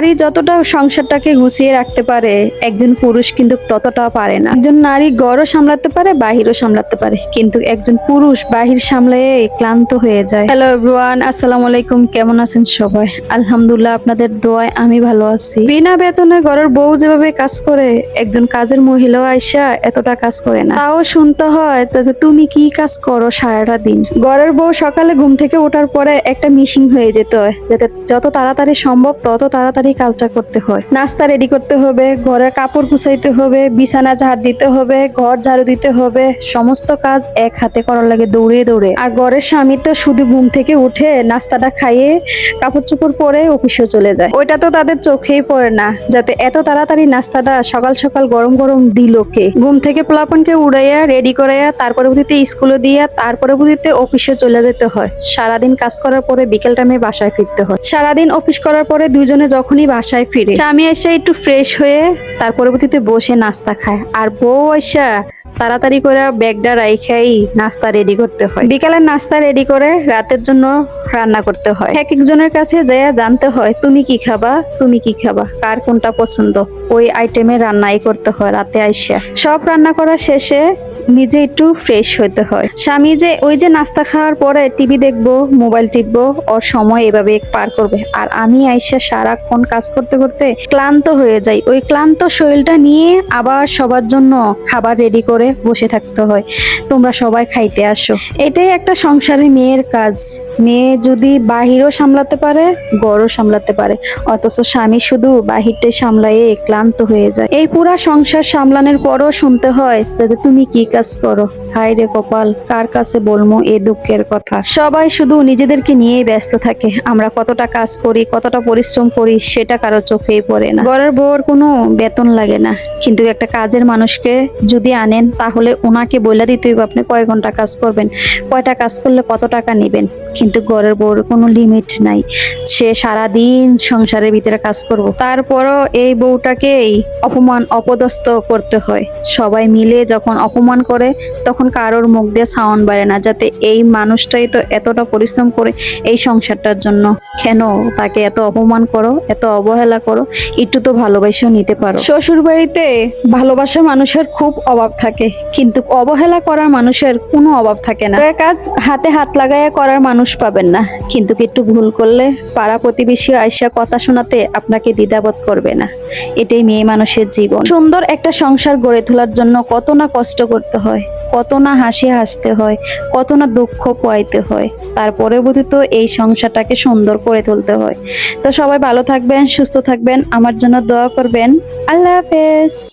নারী যতটা সংসারটাকে গুছিয়ে রাখতে পারে, একজন পুরুষ কিন্তু ততটা পারে না। একজন নারী গড়ও সামলাতে পারে, বাহিরও সামলাতে পারে। কিন্তু একজন পুরুষ বাহির সামলে ক্লান্ত হয়ে যায়। হ্যালো এভরিওয়ান আসসালামু আলাইকুম, কেমন আছেন সবাই? আলহামদুলিল্লাহ, আপনাদের দোয়ায় আমি ভালো আছি। বিনা বেতনে ঘরের বউ যেভাবে কাজ করে, একজন কাজের মহিলা আইসা এতটা কাজ করে না। তাও শুনতে হয় যে তুমি কি কাজ করো সারাটা দিন? ঘরের বউ সকালে ঘুম থেকে ওঠার পরে একটা মিশিং হয়ে যেতে, যাতে যত তাড়াতাড়ি সম্ভব, তত তাড়াতাড়ি কাজটা করতে হয়। নাস্তা রেডি করতে হবে, ঘরের কাপড় গুছাইতে হবে, বিছানা, ঝাড় দিতে হবে, ঘর ঝাড়ু দিতে হবে, সমস্ত কাজ এক হাতে করার লাগে দৌড়ে দৌড়ে। আর ঘরের স্বামী তো শুধু ঘুম থেকে উঠে নাস্তাটা খাইয়ে কাপড় চোপড় পরে অফিসে চলে যায়। ওইটা তো তাদের চোখেই পড়ে না, যাতে এত তাড়াতাড়ি নাস্তাটা সকাল সকাল গরম গরম দিল কে? ঘুম থেকে পোলাপনকে উড়াইয়া রেডি করাইয়া তারপরে বুঝিতে স্কুলে দিয়া তারপরে বুঝিতে অফিসে চলে যেতে হয়। সারাদিন কাজ করার পরে বিকেল টাইমে বাসায় ফিরতে হয়। সারাদিন অফিস করার পরে দুইজনে যখনই বাসায় ফিরে। স্বামী এসে একটু ফ্রেশ হয়ে তার পরবর্তীতে বসে নাস্তা খায়। আর বউ এসা তাড়াতাড়ি করে ব্যাগটা রাইখাই নাস্তা রেডি করতে হয়। বিকালের নাস্তা রেডি করে রাতের জন্য রান্না করতে হয়। এক একজনের কাছে যাইয়া জানতে হয়, তুমি কি খাবা? তুমি কি খাবা? কার কোনটা পছন্দ? ওই আইটেমে রান্নাই করতে হয় রাতে আইসা। সব রান্না করা শেষে নিজে একটু ফ্রেশ হতে হয়। স্বামী যে ওই যে নাস্তা খাওয়ার পরে টিভি দেখব মোবাইল টিপবো, ওর সময় এভাবে পার করবে। আর আমি আইসা সারাক্ষণ কাজ করতে করতে ক্লান্ত হয়ে যাই। ওই ক্লান্ত শরীরটা নিয়ে আবার সবার জন্য খাবার রেডি করে বসে থাকতে হয়। তোমরা সবাই খাইতে আসো। এটাই একটা সংসারে মেয়ের কাজ। মেয়ে যদি বাহিরও সামলাতে পারে গড়ও সামলাতে পারে। অথচ স্বামী শুধু বাহিরটাই সামলায়ে ক্লান্ত হয়ে যায়। এই পুরা সংসার সামলানোর পরও শুনতে হয় যাতে তুমি কি কাজ করো। হায় রে কপাল, কার কাছে বলব এ দুঃখের কথা? সবাই শুধু নিজেদেরকে নিয়েই ব্যস্ত থাকে। আমরা কতটা কাজ করি, কতটা পরিশ্রম করি, সেটা কারও চোখেই পড়ে না। ঘরের বউর কোনো বেতন লাগে না। কিন্তু একটা কাজের মানুষকে যদি আনেন, তাহলে ওনাকে বলে দিতে হইব আপনি কয় ঘণ্টা কাজ করবেন? কয়টা কাজ করলে কত টাকা নেবেন? কিন্তু ঘরের বউর কোনো লিমিট নাই। সে সারাদিন সংসারের ভিতরে কাজ করব। তারপরও এই বউটাকেই অপমান, অপদস্থ করতে হয়। সবাই মিলে যখন অপমান করে, তখন কারোর মুখ দিয়ে সাউন্ড বাড়ে না। যাতে এই মানুষটাই তো এতটা পরিশ্রম করে এই সংসারটার জন্য। কেন তাকে এত অপমান করো, এত অবহেলা করো? একটু তো ভালোবাসাও নিতে পারো। শ্বশুর বাড়িতে ভালোবাসা মানুষের খুব অভাব থাকে। কিন্তু অবহেলা করার মানুষের কোনো অভাব থাকে না। কাজ হাতে হাত লাগাইয়া করার মানুষ পাবেন না। কিন্তু একটু ভুল করলে পাড়া প্রতিবেশী আইসা কথা শোনাতে আপনাকে দ্বিধাবোধ করবে না। এটাই মেয়ে মানুষের জীবন। সুন্দর একটা সংসার গড়ে তোলার জন্য কত না কষ্ট করতে হয়। কত না হাসি হাসতে হয়, কত না দুঃখ পোয়াইতে হয়। তারপরে তো এই সংসারটাকে সুন্দর করে তুলতে হয়। তো সবাই ভালো থাকবেন, সুস্থ থাকবেন। আমার জন্য দোয়া করবেন। আল্লাহ হাফেজ।